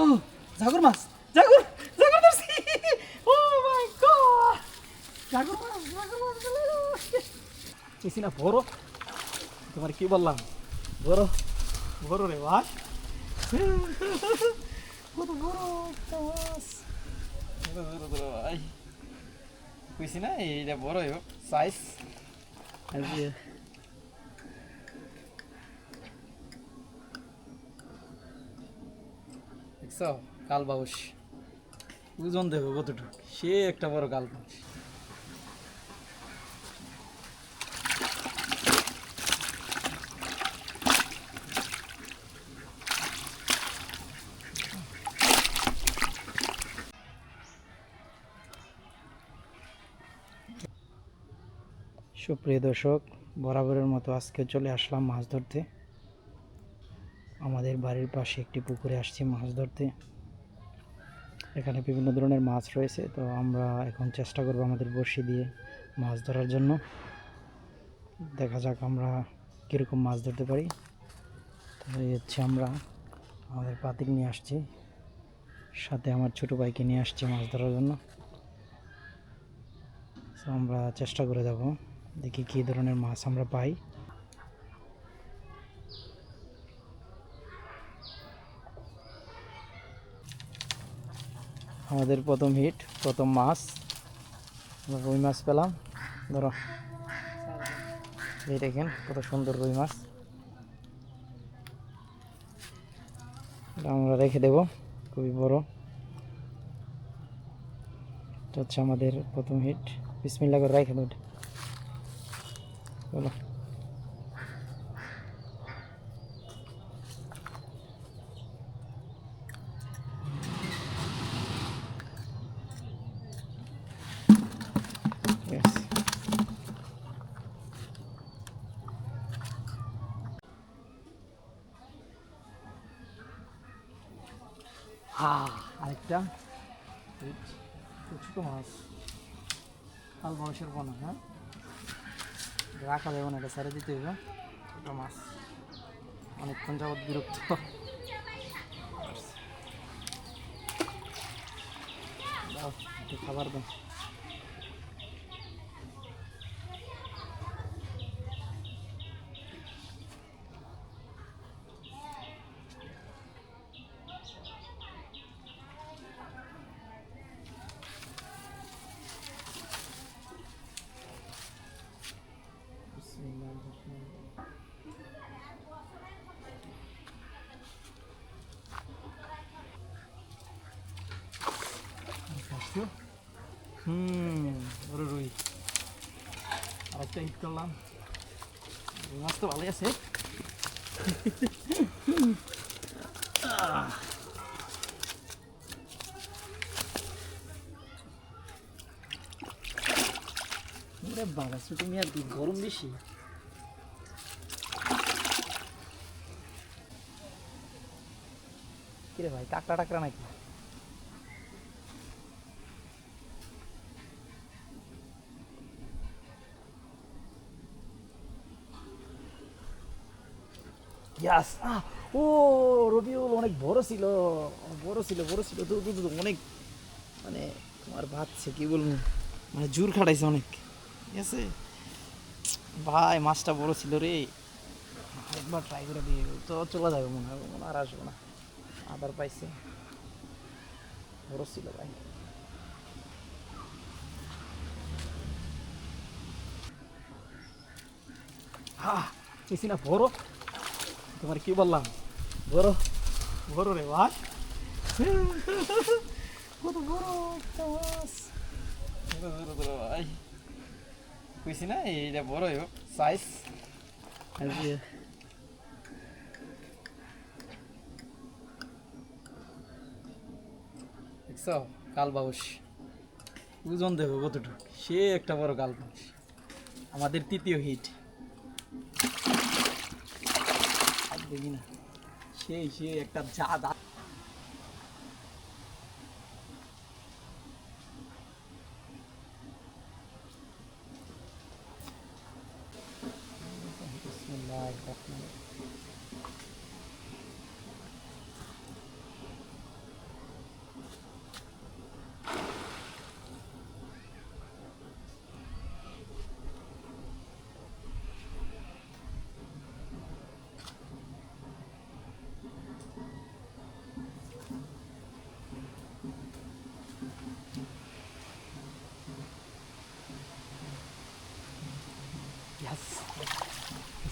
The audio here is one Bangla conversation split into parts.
ও জাগর মাছ জাগর জাগর ধরছি ও মাই গড জাগর মাছ জাগর মাছ বেশি না বড় তোমার কি বললাম বড় বড় রে ভাই কত বড় একটা মাছ কইছি না এইটা বড় সাইজ দেখছ কাল বাউস ওজন দেখো কতটুকু। সে একটা বড় কাল বাউস সুপ্রিয় দর্শক বরাবরের মতো আজকে চলে আসলাম মাছ ধরতে। আমাদের বাড়ির পাশে একটি পুকুরে আসছি মাছ ধরতে। এখানে বিভিন্ন ধরনের মাছ রয়েছে, তো আমরা এখন চেষ্টা করব আমাদের বড়শি দিয়ে মাছ ধরার জন্য। দেখা যাক আমরা কীরকম মাছ ধরতে পারি। তো এই হচ্ছে আমরা, আমাদের পাতিক নিয়ে আসছি। সাথে আমার ছোটো ভাইকে নিয়ে আসছি মাছ ধরার জন্য। তো আমরা চেষ্টা করে যাব, দেখি কী ধরনের মাছ আমরা পাই। আমাদের প্রথম হিট, প্রথম মাছ। রুই মাছ পেলাম। ধরো, এই দেখেন কত সুন্দর রুই মাছ। আমরা রেখে দেব, খুবই বড়। এটা হচ্ছে আমাদের প্রথম হিট। বিসমিল্লা করে রেখে দেব। বলো এই ছোট মাছ। কাল বয়সের বনা হ্যাঁ? রাখা যাবে না, এটা ছেড়ে দিতে হবে। ছোট মাছ। অনেকক্ষণ যাবৎ বিরক্ত। দাও খাবার দাও। হুম রুই আরেকটা হিট মাছ তো ভালোই আছে বাবা ছুটি মিয়া কি গরম বেশি কিরে ভাই কাকড়া টাকড়া নাকি? ইয়াস ও, রবিউল অনেক বড় ছিল বড় ছিল বড় ছিল তো অনেক। মানে তোমার ভাবছে কি বলব? মানে জোর খাটাইছে অনেক। ঠিক আছে? ভাই, মাছটা বড় ছিল রে। একবার ট্রাই করে দিয়ে তো চলে যাবে মনে হয়, মনে আর আসব না। আবার পাইছে। বড় ছিল ভাই। হ্যাঁ বেশি না বড়। তোমার কি বললাম? বড় বড় রে ভাই। কত বড় একটা মাছ। বড় বড় বড় ভাই। কইছি না এইটা বড় সাইজ আজকে দেখছ কাল বাউস ওজন দেখো কতটুকু। সে একটা বড় কাল আমাদের তৃতীয় হিট দেখি না সেই সে একটা যা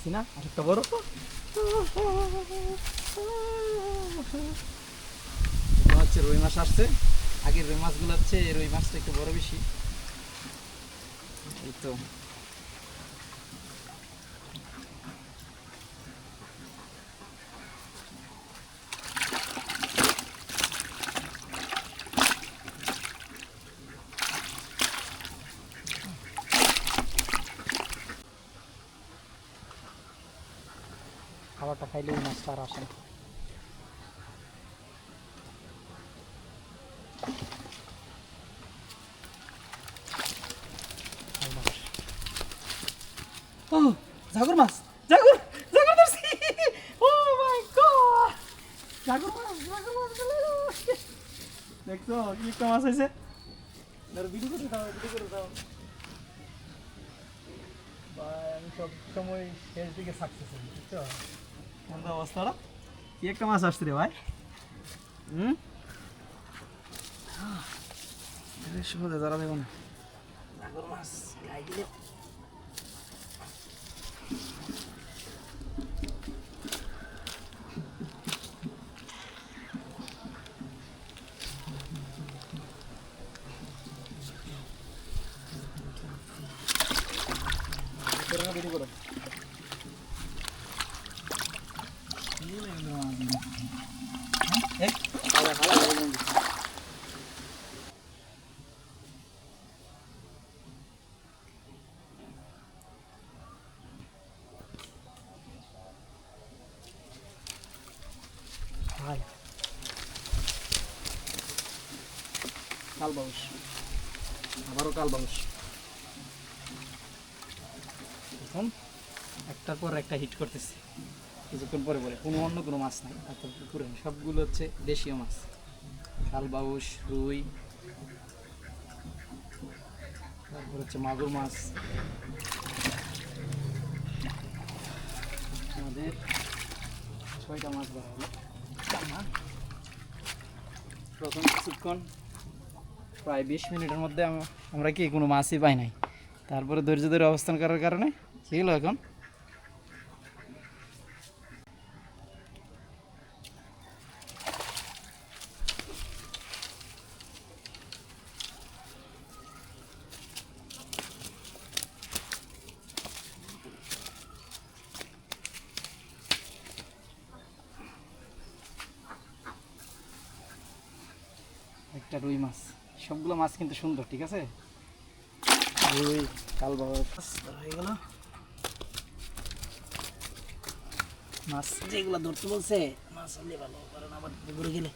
পারছি না আরেকটা বড় হচ্ছে রুই মাছ আসছে। আগের রুই মাছগুলো হচ্ছে রুই মাছটা একটু বড় বেশি। এই তো। খাইলে ওই মাছটা আর আসে না। ও, জাগর মাছ, জাগর জাগর ধরছি ও মাই গড। জাগর মাছ জাগর মাছ। দেখছ কি একটা মাছ হয়েছে ভিডিও করে দাও ভিডিও করে দাও। আমি সব সময় শেষ দিকে কি একটা মাছ আসছে রে ভাই হুম সহজে ধরা দেবো না জাগর মাছ গাই দিলে করো না দেরি করো এক হালা হালা বলুন হাই কাল বাউস আবারও কাল বাউস এখন একটার পর একটা হিট করতেছে। কিছুক্ষণ পরে পরে কোনো অন্য কোনো মাছ নাই। এত পুকুরে সবগুলো হচ্ছে দেশীয় মাছ। কালবাউস রুই। তারপর হচ্ছে মাগুর মাছ। আমাদের ছয়টা মাছ ধরা হলো। প্রথম কিছুক্ষণ প্রায় বিশ মিনিটের মধ্যে আমরা কি কোনো মাছই পাই নাই। তারপরে ধৈর্য ধরে অবস্থান করার কারণে সেগুলো এখন। একটা রুই মাছ। সবগুলো মাছ কিন্তু সুন্দর ঠিক আছে? রুই কাল হয়ে গেল। মাছ। যেগুলো ধরতে বলছে মাছ হলে ভালো কারণ আবার গেলে।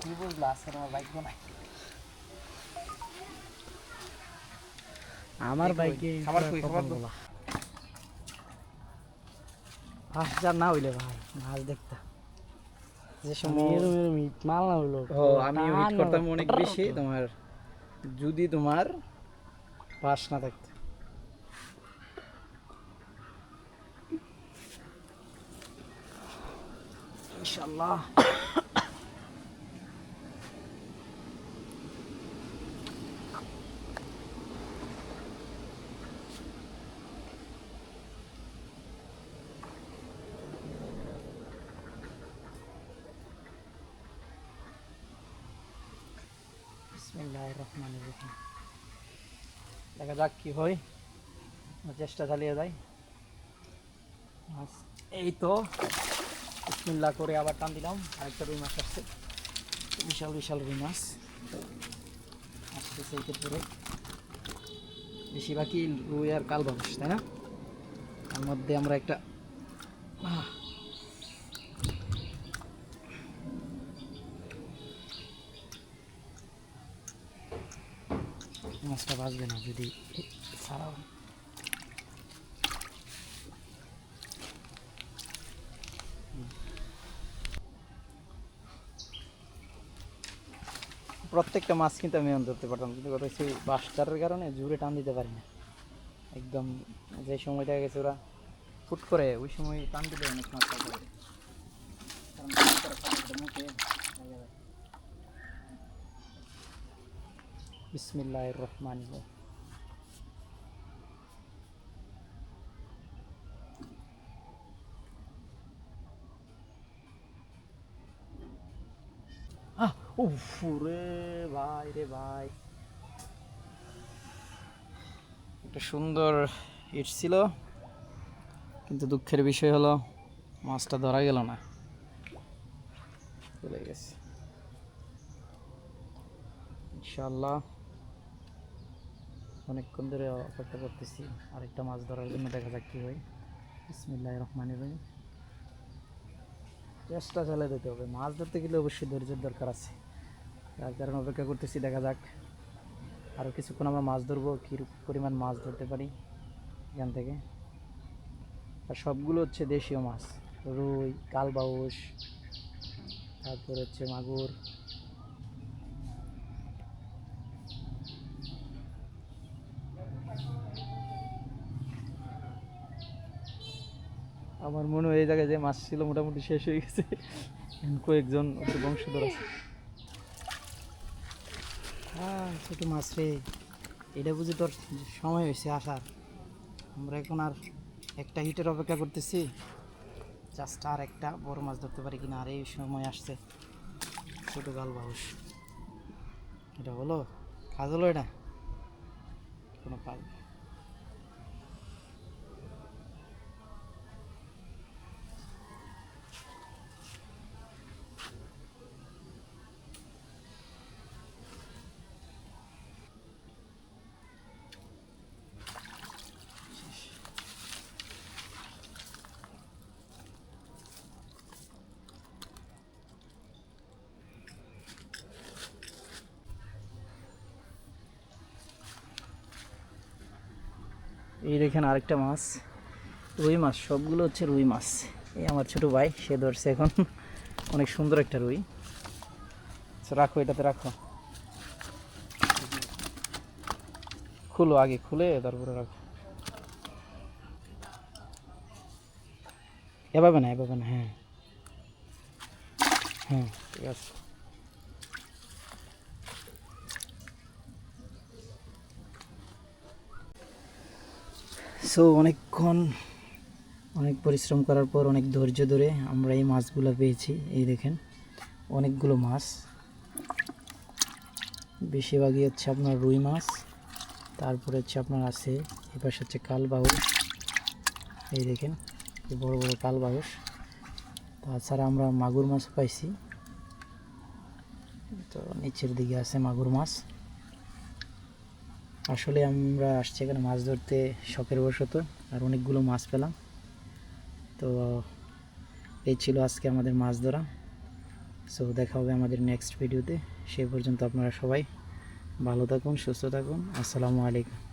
কি বুঝলো আজকে আমার বাইক আমার বাইকে খাবার কই খাবার দাও। যা না হইলে ভাই মাছ দেখতে। যে আমি সময় এরম এরম ইট মাল না হইল ও আমি ওয়েট করতাম অনেক বেশি। তোমার যদি তোমার পাস না থাকতো। ইনশাল্লাহ দেখা যাক কি হয়। চেষ্টা চালিয়ে যাই। এই তো, বিসমিল্লাহ করে আবার টান দিলাম। আরেকটা রুই মাছ আসছে। বিশাল বিশাল রুই মাছ। আসতেছে এতে পরে বেশিরভাগই রুই আর কাল বাবুস তাই না? তার মধ্যে আমরা একটা মাছটা বাঁচবে না, যদি ছাড়া। প্রত্যেকটা মাছ কিন্তু আমি অন ধরতে পারতাম কিন্তু কথা হচ্ছে বাসটারের কারণে জুড়ে টান দিতে পারি না। একদম যে সময় দেখা গেছে ওরা ফুট করে, ওই সময় টান দিলে অনেক মাছ বিসমিল্লাহ রহমান উফুরে ভাই, রে ভাই। একটা সুন্দর ইট ছিল, কিন্তু দুঃখের বিষয় হলো, মাছটা ধরা গেল না। চলে গেছে। ইনশাল্লাহ অনেকক্ষণ ধরে অপেক্ষা করতেছি, আরেকটা মাছ ধরার জন্য দেখা যাক কী হয়। বিসমিল্লাহ রহমানির রহিম। চেষ্টা চালিয়ে দিতে হবে, মাছ ধরতে গেলে অবশ্যই ধৈর্যের দরকার আছে। তার কারণে অপেক্ষা করতেছি, দেখা যাক আরও কিছুক্ষণ আমরা মাছ ধরবো, কী পরিমাণ মাছ ধরতে পারি এখান থেকে। আর সবগুলো হচ্ছে দেশীয় মাছ, রুই, কালবাউস, তারপর হচ্ছে মাগুর আমার মনে হয় এই জায়গায় যে মাছ ছিল মোটামুটি শেষ হয়ে গেছে। কয়েকজন বংশধর আছে। হ্যাঁ ছোট মাছ রে। এটা বুঝি তোর সময় হয়েছে আসার। আমরা এখন আর একটা হিটের অপেক্ষা করতেছি। জাস্ট আর একটা বড় মাছ ধরতে পারি কিনা, আর এই সময় আসছে। ছোট গাল বাউস। এটা হলো? কাজ হলো এটা কোনো কাজ এই দেখেন আরেকটা মাছ। রুই মাছ সবগুলো হচ্ছে রুই মাছ। এই আমার ছোট ভাই সে ধরছে এখন। অনেক সুন্দর একটা রুই। আচ্ছা, রাখো এটাতে রাখো। খুলো আগে খুলে তারপরে রাখো। এভাবে না এভাবে না হ্যাঁ। হ্যাঁ ঠিক আছে। সো অনেকক্ষণ অনেক পরিশ্রম করার পর, অনেক ধৈর্য ধরে আমরা এই মাছগুলো পেয়েছি। এই দেখেন, অনেকগুলো মাছ। বেশিরভাগই হচ্ছে আপনার রুই মাছ, তারপরে হচ্ছে আপনার আছে এপাশে হচ্ছে কাল বাউস এই দেখেন বড় বড় কাল বাউস তাছাড়া আমরা মাগুর মাছ পাইছি। তো নিচের দিকে আছে মাগুর মাছ। আসলে আমরা আসছি এখানে মাছ ধরতে, শখের বশত, আর অনেকগুলো মাছ পেলাম। তো এই ছিল আজকে আমাদের মাছ ধরা। সো দেখা হবে আমাদের নেক্সট ভিডিওতে সে পর্যন্ত আপনারা সবাই ভালো থাকুন, সুস্থ থাকুন। আসসালামু আলাইকুম।